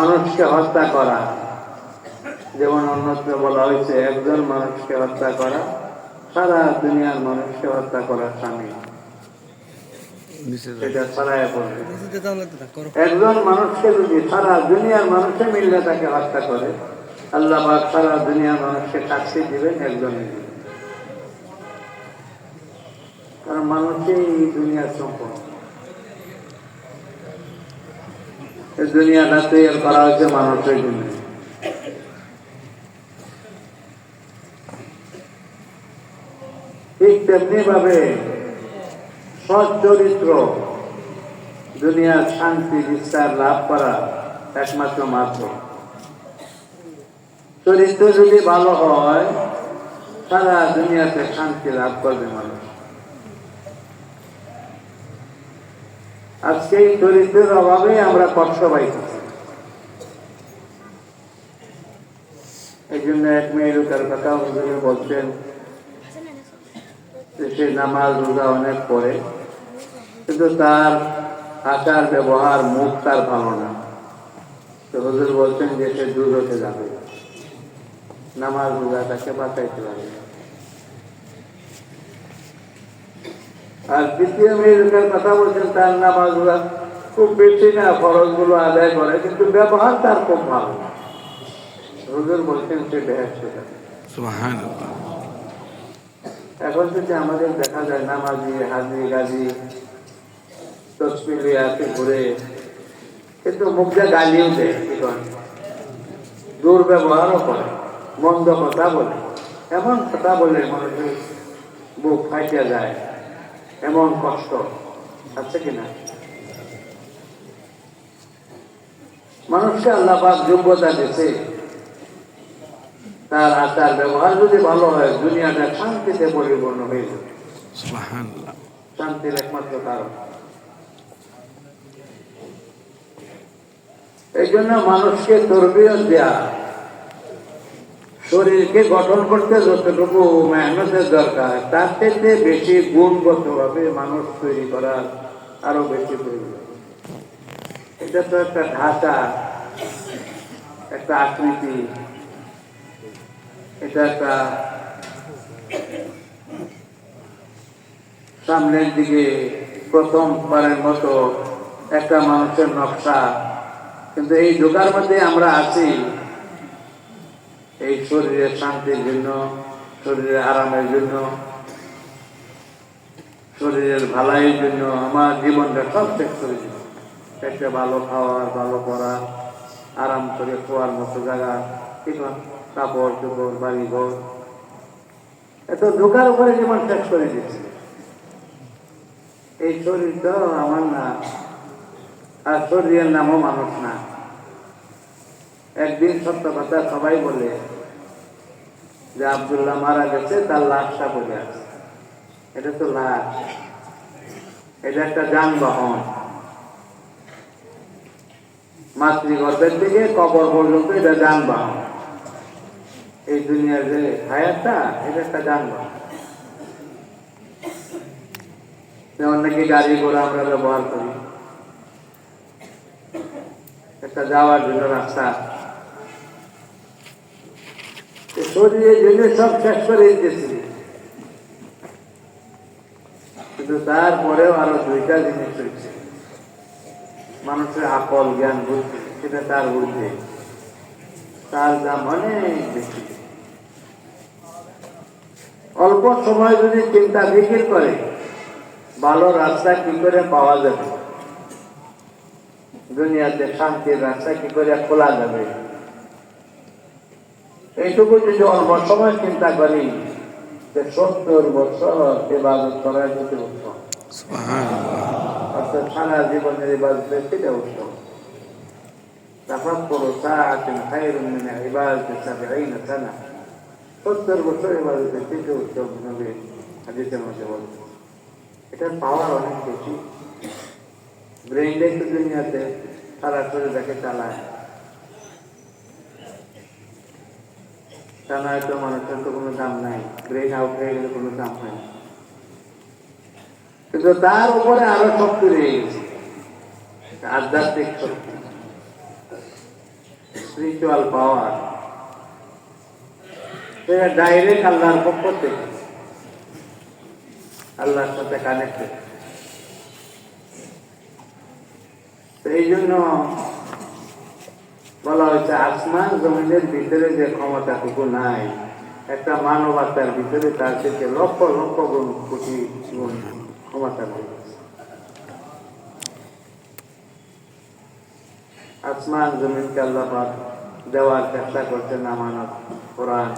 মানুষকে হত্যা করা। যেমন অন্যত্র বলা হয়েছে একজন মানুষকে হত্যা করা সারা দুনিয়ার মানুষকে হত্যা করার স্বামী। একজন মানুষকে যদি সারা দুনিয়ার মানুষে মিললে তাকে হত্যা করে আল্লাহ পাক সারা দুনিয়ার মানুষকে শাস্তি দিবেন একজনে দিবেন কারণ মানুষই এই দুনিয়ার সম্পদ এই দুনিয়াটা তৈরি করা হয়েছে মানুষের জন্য। ঠিক তেমনি ভাবে দুনিয়ার শান্তি বিস্তার লাভ করা একমাত্র মাত্র চরিত্র যদি ভালো হয়, সারা দুনিয়াতে শান্তি লাভ করবে মানুষ। আজকে এই চরিত্রের অভাবে আমরা কষ্ট পাইতেছি এই জন্য এক মেয়ের লোকের কথা হুজুরে বলছেন সে নামাজ রোজা অনেক পড়ে, কিন্তু তার আচার ব্যবহার, মুখ তার ভালো না। তো হুজুর বলছেন যে সে দূর হতে যাবে। নামাজ রোজা তাকে বাঁচাইতে পারে আর দ্বিতীয় মেয়েদের কথা বলছেন তার নামাজ খুব বেশি না খরচগুলো আদায় করে কিন্তু ব্যবহার তার খুব ভালো। হুজুর বলছেন সে বেহেস্ত এখন যদি আমাদের দেখা যায় নামাজি হাজি গাজি তসমিলি আছে ঘুরে কিন্তু মুখে গালিও দেয়? দুর্ব্যবহারও করে মন্দ কথা বলে। এমন কথা বলে মানুষের বুক ফাইটিয়া যায়। এমন কষ্ট আছে কিনা? মানুষকে আল্লাহ পাক যোগ্যতা দিছে। তার আচার ব্যবহার যদি ভালো হয় দুনিয়াটা শান্তিতে পরিপূর্ণ হয়ে যাবে। শান্তির একমাত্র কারণ। এই জন্য মানুষকে তরবিয়ত দেয়া শরীরকে গঠন করতে যতটুকু মেহনতের দরকার, তার থেকে বেশি গুণগত ভাবে মানুষ তৈরি করার আরও বেশি প্রয়োজন। এটা তো একটা ঢাকা একটা আকৃতি, এটা একটা সামনের দিকে প্রথমবারের মতো একটা মানুষের নকশা। কিন্তু এই ঢোকার মধ্যে আমরা আছি। এই শরীরের শান্তির জন্য শরীরের আরামের জন্য, শরীরের ভালাইয়ের জন্য আমার জীবনটা সব শেষ করে দিল একটা ভালো খাওয়ার ভালো পড়া, আরাম করে খোয়ার মতো জায়গা না? কাপড় চোপড় বাড়ি ঘর এত ঢোকার উপরে জীবন শেষ করে দিচ্ছে এই শরীরটা আমার না, আর শরীরের নামও মানুষ না। একদিন সত্য কথা সবাই বলে যে আবদুল্লাহ মারা গেছে, তার লাশটা বলে আছে। এটা তো লাশ। এটা একটা যানবাহন। মাতৃগর্ভের থেকে কবর পর্যন্ত এটা যানবাহন। এই দুনিয়ার যে হায়াতটা, এটা একটা যানবাহন। যেমন নাকি গাড়ি ঘোড়া আমরা ব্যবহার করি। একটা যাওয়ার জন্য রাস্তা। জেনে সব শেষ করে কিন্তু তারপরেও আরও দুইটা জিনিস হয়েছে। মানুষের আকল, জ্ঞান, বুদ্ধি, সেটা তার তার দাম অনেক বেশি। অল্প সময় যদি চিন্তা ফিকির করে, ভালো রাস্তা কি করে পাওয়া যাবে? দুনিয়াতে শান্তির রাস্তা কি করে খোলা যাবে? এইটুকু যদি অল্প সময় চিন্তা করি যে সত্তর বছর ইবাদত করার যদি উত্তম সুবহানাল্লাহ অর্থাৎ সারা জীবনের ইবাদতের সেটা উত্তম تفكر ساعة خير من عبادة سبعين سنة সত্তর বছর ইবাদতের থেকে উত্তম নবী হাদিসের মধ্যে বলছে এটার পাওয়ার অনেক বেশি ব্রেইনটাই তো দুনিয়াতে সারা শরীরটাকে চালায় তা মানুষের তো কোনো দাম নাই। ব্রেইন আউট হয়ে গেলে কোনো দাম হয় না। কিন্তু তার উপরে আরও শক্তি রয়ে গেছে আধ্যাত্মিক শক্তি। স্পিরিচুয়াল পাওয়ার ডাইরেক্ট আল্লাহর পক্ষ থেকে। আল্লাহর সাথে কানেক্টেড এই জন্য বলা হয়েছে, আসমান জমিনের ভিতরে যে ক্ষমতাটুকু নাই, একটা মানব আত্মার ভিতরে তার থেকে লক্ষ লক্ষ গুণ কোটি গুণ ক্ষমতা রয়েছে আসমান জমিনকে আল্লাহ পাক দেওয়ার চেষ্টা করছেন আমানত কোরআন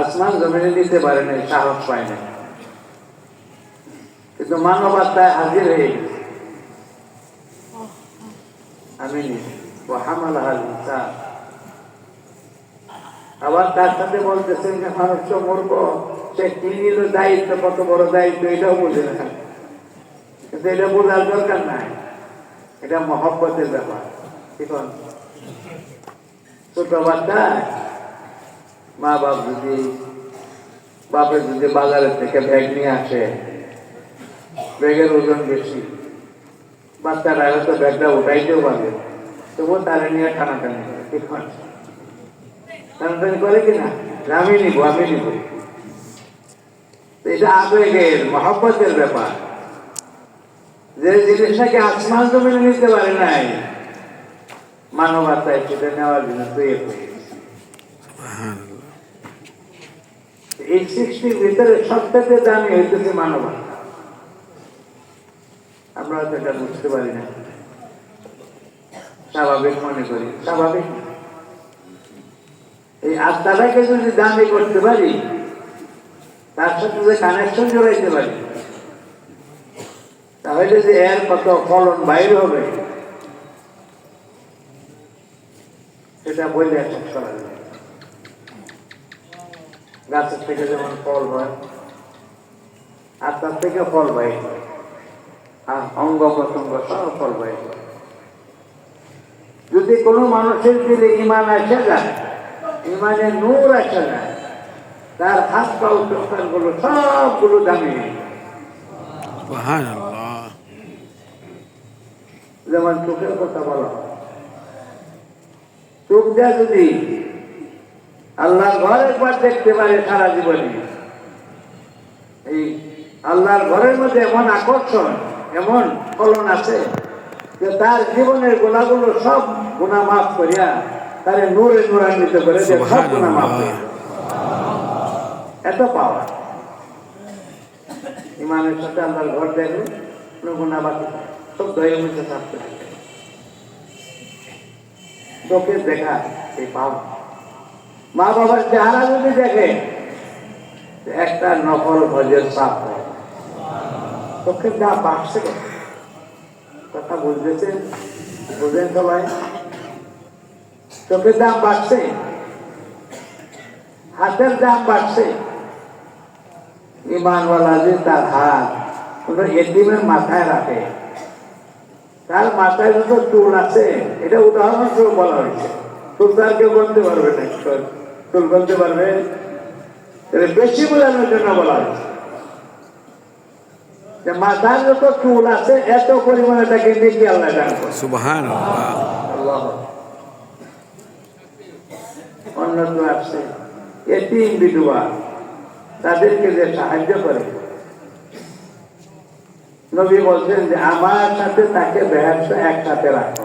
আসমান জমিনে দিতে পারে নাই, সাহস পায় নাই। কিন্তু মানব আত্মায় হাজির হয়ে গেছে। হাল ইনসান আবার তার সাথে বলতেছেন যে মানুষ তো মূর্খ, সে কি নিল দায়িত্ব, কত বড় দায়িত্ব, এটাও বোঝে না। কিন্তু এটা বোঝার দরকার নাই। এটা মহব্বতের ব্যাপার। ঠিক? ছোট বাচ্চায় মা বাপ যদি বাপের যদি বাজারের থেকে ব্যাগ নিয়ে আসে, ব্যাগের ওজন বেশি, বাচ্চারা হয়তো ব্যাগটা উঠাইতেও পারবে তবুও তারা নিয়ে টানাটানি করে ঠিক আছে? টানাটানি করে কিনা যে আমি নিব আমি নিব তো এটা আবেগের মহব্বতের ব্যাপার যে জিনিসটাকে আসমান জমিনে নিতে পারে নাই মানবতায় সেটা নেওয়ার জন্য তৈরি হয়ে গেছে সুবহানাল্লাহ এই সৃষ্টির ভিতরে সবথেকে দামি হইতেছে মানবতা আমরা হয়তো এটা বুঝতে পারি না স্বাভাবিক মনে করি, স্বাভাবিক এই আত্মাটাকে যদি দামি করতে পারি, তার সাথে যে কানেকশন জড়াইতে পারি, তাহলে যে এর কত ফলন বাইর হবে, সেটা বলে শেষ করা যায় গাছের থেকে যেমন ফল হয় আর তার থেকে ফল বাইর আর অঙ্গ প্রত্যঙ্গ সব ফল বাইর হয়। যদি কোনো মানুষের দিলে ইমান আসে যায় ইমানে নূর আসে যায় তার হাত পাও গুলো সবগুলো দামি যেমন চোখের কথা বলা। চোখ দিয়া যদি আল্লাহর ঘর একবার দেখতে পারে সারা জীবনে এই আল্লাহর ঘরের মধ্যে এমন আকর্ষণ এমন ফলন আছে যে তার জীবনের গুণাগুলো সব গুণা মাফ করিয়া তারে নূরে নূরান্বিত করে যে সব গুণা মাফ করিয়া দেয়। এত পাওয়া ইমানের সাথে আল্লাহর ঘর দেখলে কোনো গুণা বাকি। সব দয়ের মধ্যে থাকতে থাকে চোখের দেখা এই পাওয়া মা বাবার চেহারা যদি দেখে একটা নকল ভজের সাপ হয় চোখের দাম বাড়ছে কেন? কথা বুঝতেছেন বুঝেন সবাই। চোখের দাম বাড়ছে। হাতের দাম বাড়ছে। ইমানওয়ালা যে তার হাত কোনো এটিমের মাথায় রাখে। তার মাথায় যত চুল আছে, এটা উদাহরণস্বরূপ বলা হয়েছে। চুল তার কেউ বলতে পারবে না, চুল বলতে পারবে। বেশি বোঝানোর জন্য বলা হয়েছে। যে মাথার যত চুল আছে এত পরিমাণে তাকে দেখি আল্লাহ দান আল্লাহ। অন্য তো আছে এতিম বিধবা তাদেরকে যে সাহায্য করে। নবী বলছেন যে আমার সাথে তাকে বেহার্স একসাথে রাখো।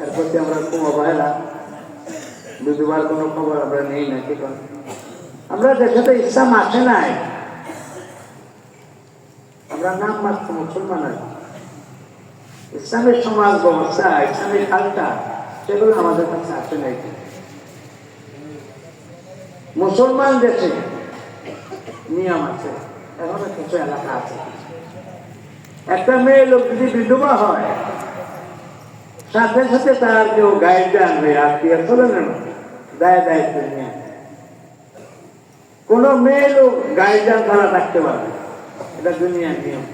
এর প্রতি আমরা খুব অবহেলা বিধবার কোনো খবর আমরা নেই না ঠিক আছে? আমরা দেশে তো ইসলাম আসে নাই। আমরা নাম মাত্র মুসলমান আছি ইসলামের সমাজ ব্যবস্থা, ইসলামের কালচার, সেগুলো আমাদের কাছে আসে নাই মুসলমান দেশে নিয়ম আছে, এখনও কিছু এলাকা আছে একটা মেয়ে লোক যদি বিধবা হয়, সাথে সাথে তার কেউ গাইড আনবে, আত্মীয় নেন দায় দায়িত্ব নিয়ে। কোন মেয়ে লোক গাইডান ছাড়া থাকতে পারবে। এটা দুনিয়ার নিয়ম।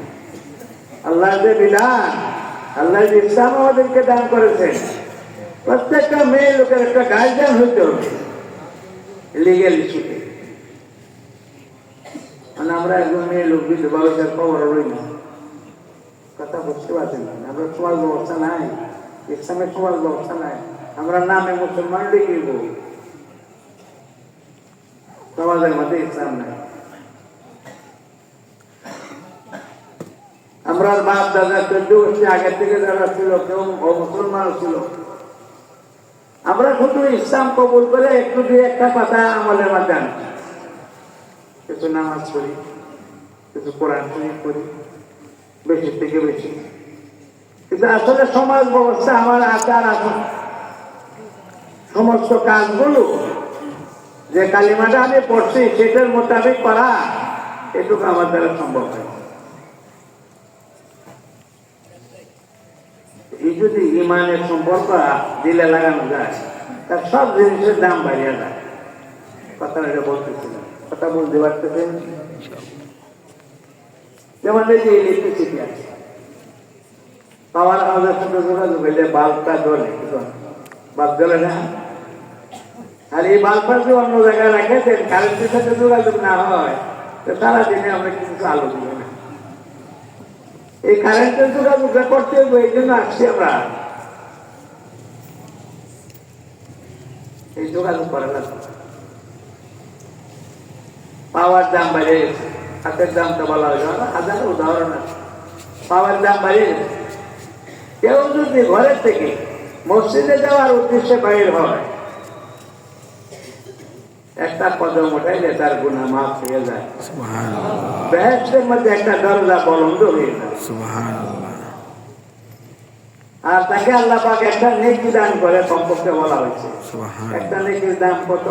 আল্লাহ যে বিধান আল্লাহ যে ইসলাম আমাদেরকে দান করেছেন, প্রত্যেকটা মেয়ে লোকের একটা গাইডান হইতে হবে লিগেল ইস্যুতে মানে আমরা একজন মেয়ে লোক, বিধবা হয়েছে খবর রই না। কথা বুঝতে পারছেন না। আমরা সমাজ ব্যবস্থা নাই ইসলামের সমাজ ব্যবস্থা নাই। আমরা নামে মুসলমান লিখিব। সমাজের মধ্যে ইসলাম নাই আমরা বাপ আমরা শুধু ইসলাম কবুল করে একটু দিয়ে একটা মাঝে কিছু নামাজ পড়ি, কিছু কোরআন পড়ি, বেশি থেকে বেশি। কিন্তু আসলে সমাজ ব্যবস্থা আমার আচার আচরণ সমস্ত কাজগুলো যে কালিমাটা আমি পড়ছি, সেটার মোতাবেক করা এটুকু আমার দ্বারা সম্ভব হয় এই যদি ইমানের সম্পর্ক দিলে লাগানো যায় তার সব জিনিসের দাম বাড়িয়ে যায় কথা এটা বলতেছিলাম কথা বলতে পারতেছেন? যেমন যে ইলেকট্রিসিটি আছে। পাওয়ার হাউসের সাথে যোগাযোগ হইলে বাল্বটা জ্বলে বাল্ব জ্বলে না? আর এই বাল্বটা যদি অন্য জায়গায় রাখে দেন কারেন্টের সাথে যোগাযোগ না হয়, তো সারাদিনে আমরা কিছু আলো না এই কারেন্টের যোগাযোগটা করতে হবে এই জন্য আসছি আমরা। এই যোগাযোগ করা লাগবে পাওয়ার দাম গেছে হাতের দামটা বলা হয়েছে। হাজার উদাহরণ আছে। পাওয়ার দাম বেড়ে কেউ যদি ঘরের থেকে মসজিদে যাওয়ার উদ্দেশ্যে বাইর হয় একটা কদম উঠাইলে তার গুণা মাফ হয়ে যায়। বেহেস্টের মধ্যে একটা দরজা বলন্দ হয়ে যায়। আর তাকে আল্লাহ পাক একটা নেকি দান করে কমপক্ষে বলা হয়েছে। একটা নেকির দাম কত?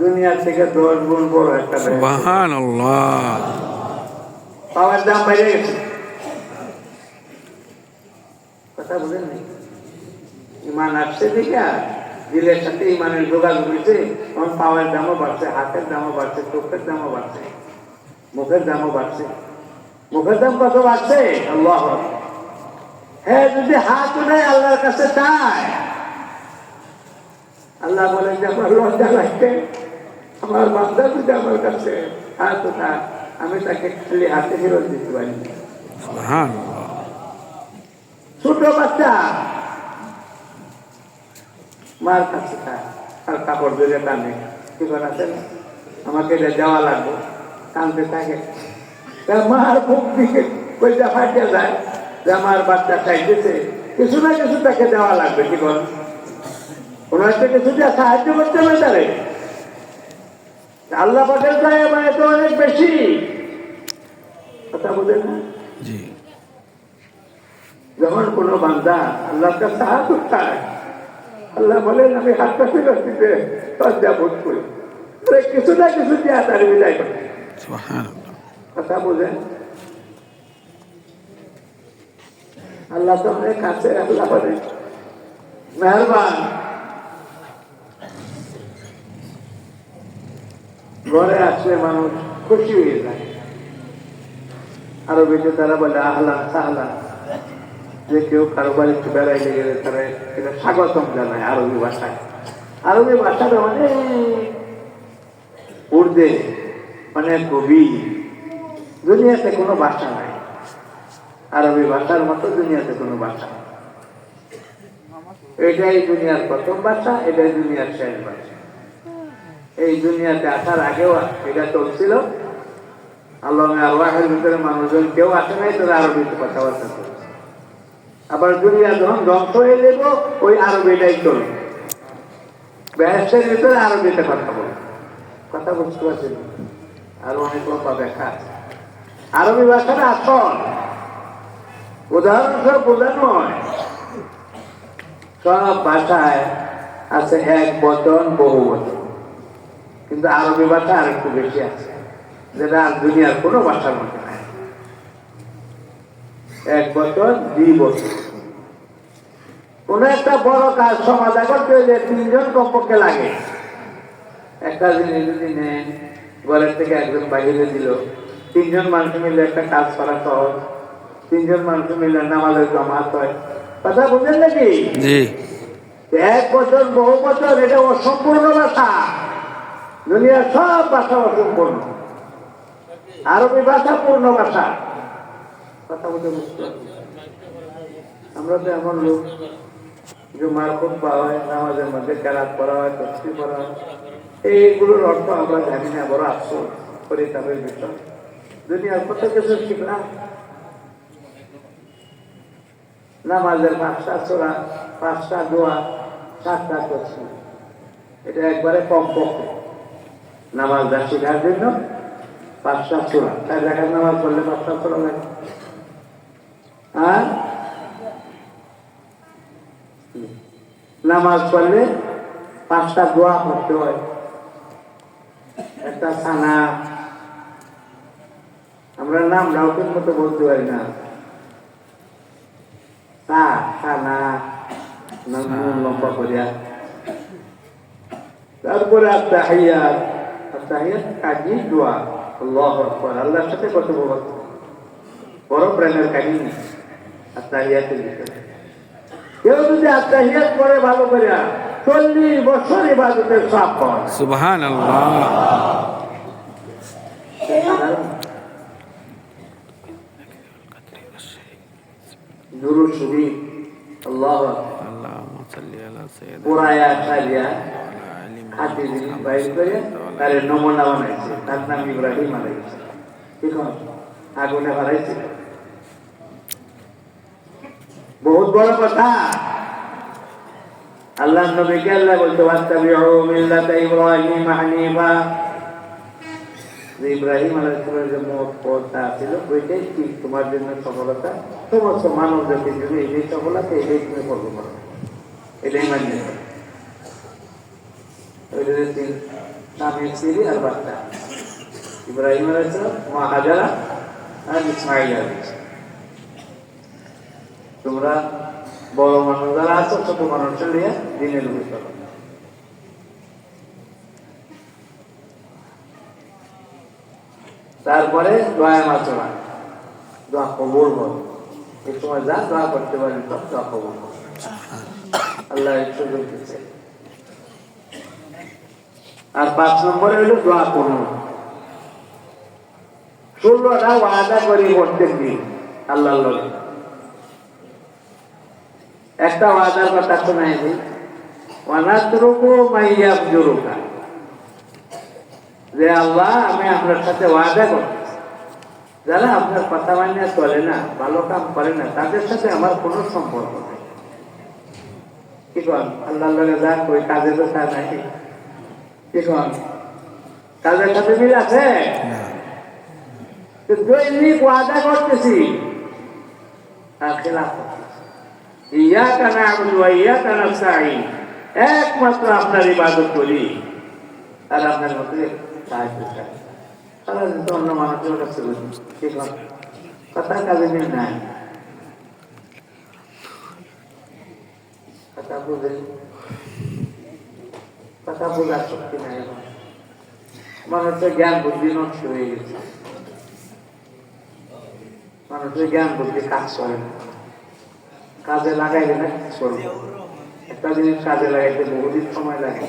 দুনিয়ার থেকে দশ গুণ বড় একটা পাওয়ার দাম বেড়ে গেছে। কথা বলেন নাই? ইমান আসছে দিকে দিলের সাথে ইমানের যোগাযোগ হয়েছে তখন পাওয়ার দামও বাড়ছে হাতের দামও বাড়ছে চোখের দামও বাড়ছে মুখের দামও বাড়ছে। মুখের দাম কত বাড়ছে? আল্লাহ হ্যাঁ যদি হাত উঠায় আল্লাহর কাছে চায়। আল্লাহ বলেন যে আমার লজ্জা লাগছে আমার বান্দা যদি আমার কাছে হাত উঠায় আমি তাকে খালি হাতে ফেরত দিতে পারি না। ছোট বাচ্চা মার কাছে খায় আর কাপড় ধরে টানে। কি আছে না আমাকে এটা দেওয়া লাগবে। কানতে থাকে। মার মুখ দিকে কইটা ফাটিয়ে যায়। যে আমার বাচ্চা চাইতেছে কিছু না কিছু তাকে দেওয়া লাগবে কি বল? ওনার থেকে কিছু সাহায্য করতে হবে তারে আল্লাহ পাকের চায় মানে তো অনেক বেশি। কথা বলেন না? যখন কোনো বান্দা আল্লাহর কাছে হাত উঠায় আল্লাহ বলেন আমি হাতটা ফেরত দিতে লজ্জা বোধ করি কিছু না কিছু দিয়ে তার বিদায় করে। কথা বুঝেন? আল্লাহ তো অনেক কাছে আল্লাহ বলে মেহরবান। ঘরে আসলে মানুষ খুশি হয়ে যায়। আরও বেশি তারা বলে আহলান সাহলান। যে কেউ কারও বাড়িতে বেড়াইলে গেলে তারা এটা স্বাগতম জানায় আরবি ভাষায়। আরবি ভাষাটা অনেক উর্দে অনেক গভীর দুনিয়াতে কোনো ভাষা নাই। আরবি ভাষার মতো দুনিয়াতে কোনো ভাষা। এটাই দুনিয়ার প্রথম ভাষা, এটাই দুনিয়ার শেষ ভাষা। এই দুনিয়াতে আসার আগেও এটা চলছিল। আল্লাহ আল্লাহের ভিতরে মানুষজন কেউ আসে নাই, তারা আরবিতে কথাবার্তা করছে আবার দুনিয়া যখন ধ্বংস হয়ে যাব, ওই আরবিটাই চলবে। ব্যাসের ভিতরে আরবিতে কথা বলবে। কথা বুঝতে পারছেন? আর অনেক লম্বা ব্যাখ্যা আছে। আরবি ভাষাটা আসল। উদাহরণস্বরূপ বোঝানো হয়, সব ভাষায় আছে এক বচন, বহু বচন। কিন্তু আরবি ভাষা আর একটু বেশি আছে, যেটা আর দুনিয়ার কোনো ভাষার মধ্যে এক বছর দুই বছর। কোন একটা বড় কাজ সমাধা করতে হলে তিনজন কমপক্ষে লাগে। একটা জিনিস যদি নেন ঘরের থেকে একজন বাইরে দিল তিনজন মানুষ মিলে একটা কাজ করা সহজ। তিনজন মানুষ মিলে নামাজের জমাত হয়। কথা বুঝলেন নাকি? এক বছর বহু বছর এটা অসম্পূর্ণ ভাষা। দুনিয়ার সব ভাষা অসম্পূর্ণ। আরবি ভাষা পূর্ণ ভাষা। কথা বলতে বুঝতে আমরা তো এমন লোক জুমার খুব পাওয়া হয়, নামাজের মধ্যে কেরাত করা হয় তস্তি করা হয়। এইগুলোর অর্থ আমরা জানি না, বড় আফসোস, পরিতাপের বিষয়। দুনিয়ার কত কিছু শিখলাম নামাজের পাঁচটা চোরা পাঁচটা দোয়া, সাতটা করছি এটা একবারে কম পক্ষে নামাজটা শেখার জন্য পাঁচটা চোরা তাই দেখার নামাজ পড়লে পাঁচটা চোরা লাগে। আর নামাজ পড়লে পাঁচটা দোয়া পড়তে হয়। একটা ছানা। আমরা নাম রাউটের মতো বলতে পারি না। তা নাম লম্বা করিয়া। তারপরে আত্মাহিয়াত আত্মাহিয়াত কাজী দোয়া। আল্লাহ আল্লাহর সাথে কত বড় প্রেমের কাহিনী। আত্মাহিয়াতের বিষয়। কেউ যদি আত্মাহিয়াত করে ভালো করে চল্লিশ বছর ইবাদতের সাপ পাওয়া সুবহান দুরু শরীফ আল্লাহ পুরায়া খালিয়া হাতে জিনিস বাইর করে তার নমুনা বানাইছে। তার নাম ইব্রাহিম আলাইছে ঠিক আছে আগুনে হারাইছে বহুত বড় কথা। আল্লাহ নবীকে আল্লাহ বলতে ওয়াত্তাবিউ মিল্লাতা ইব্রাহিম হানিফা। যে যে মোট পথটা ছিল, ওইটাই কি তোমার জন্য সফলতা সমস্ত মানব জাতির জন্য এটাই সফলতা, এটাই তুমি করব করো এটাই মানিয়ে। ওইটা যে ইব্রাহিম আলাইহিসসালাম মা হাজারা আর ইসমাইল আলাইহিসসালাম। তোমরা বড় মানুষ যারা আছো, ছোট মানুষের নিয়ে দিনের চলো তারপরে দয়া মাচড়া দোয়া এই সময় যা দোয়া করতে সব দোয়া আল্লাহ আর পাঁচ নম্বরে হলো দোয়া করুন। ষোলোটা ওয়াদা করি প্রত্যেক দিন আল্লাহ একটা ওয়াদার কথা শোনাই দিই ওয়ানাতরুকু মাইয়াব জুরুকা যে আল্লাহ আমি আপনার সাথে ওয়াদা করতেছি যারা আপনার কথা মানিয়ে চলে না ভালো কাম করে না তাদের সাথে আমার কোনো সম্পর্ক নেই কি কন আল্লাহ লগে যা কই কাজে তো তা নাই কি কন কাজের সাথে মিল আছে তো দৈনিক ওয়াদা করতেছি আর খেলাফ করতেছি ইয়াকা না'বুদু ওয়া ইয়াকা নাস্তাঈন। একমাত্র আপনার ইবাদত করি। আর আপনার মধ্যে সাহায্য চাই অন্য মানুষের কাছে ঠিক কথা কাজে মিল নাই। বুঝে কথা বোঝার শক্তি নাই। মানুষের জ্ঞান, বুদ্ধি নষ্ট হয়ে গেছে। মানুষের জ্ঞান, বুদ্ধি কাজ করে না। কাজে লাগাইলে না কি করব। একটা জিনিস কাজে লাগাইতে বহুদিন সময় লাগে।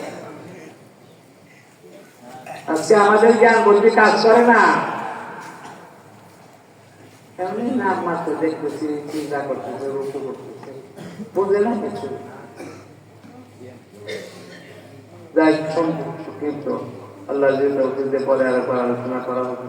আজকে আমাদের জ্ঞান বুদ্ধি কাজ করে না? কিছু। আল্লাহ পরে আর আলোচনা করা হবে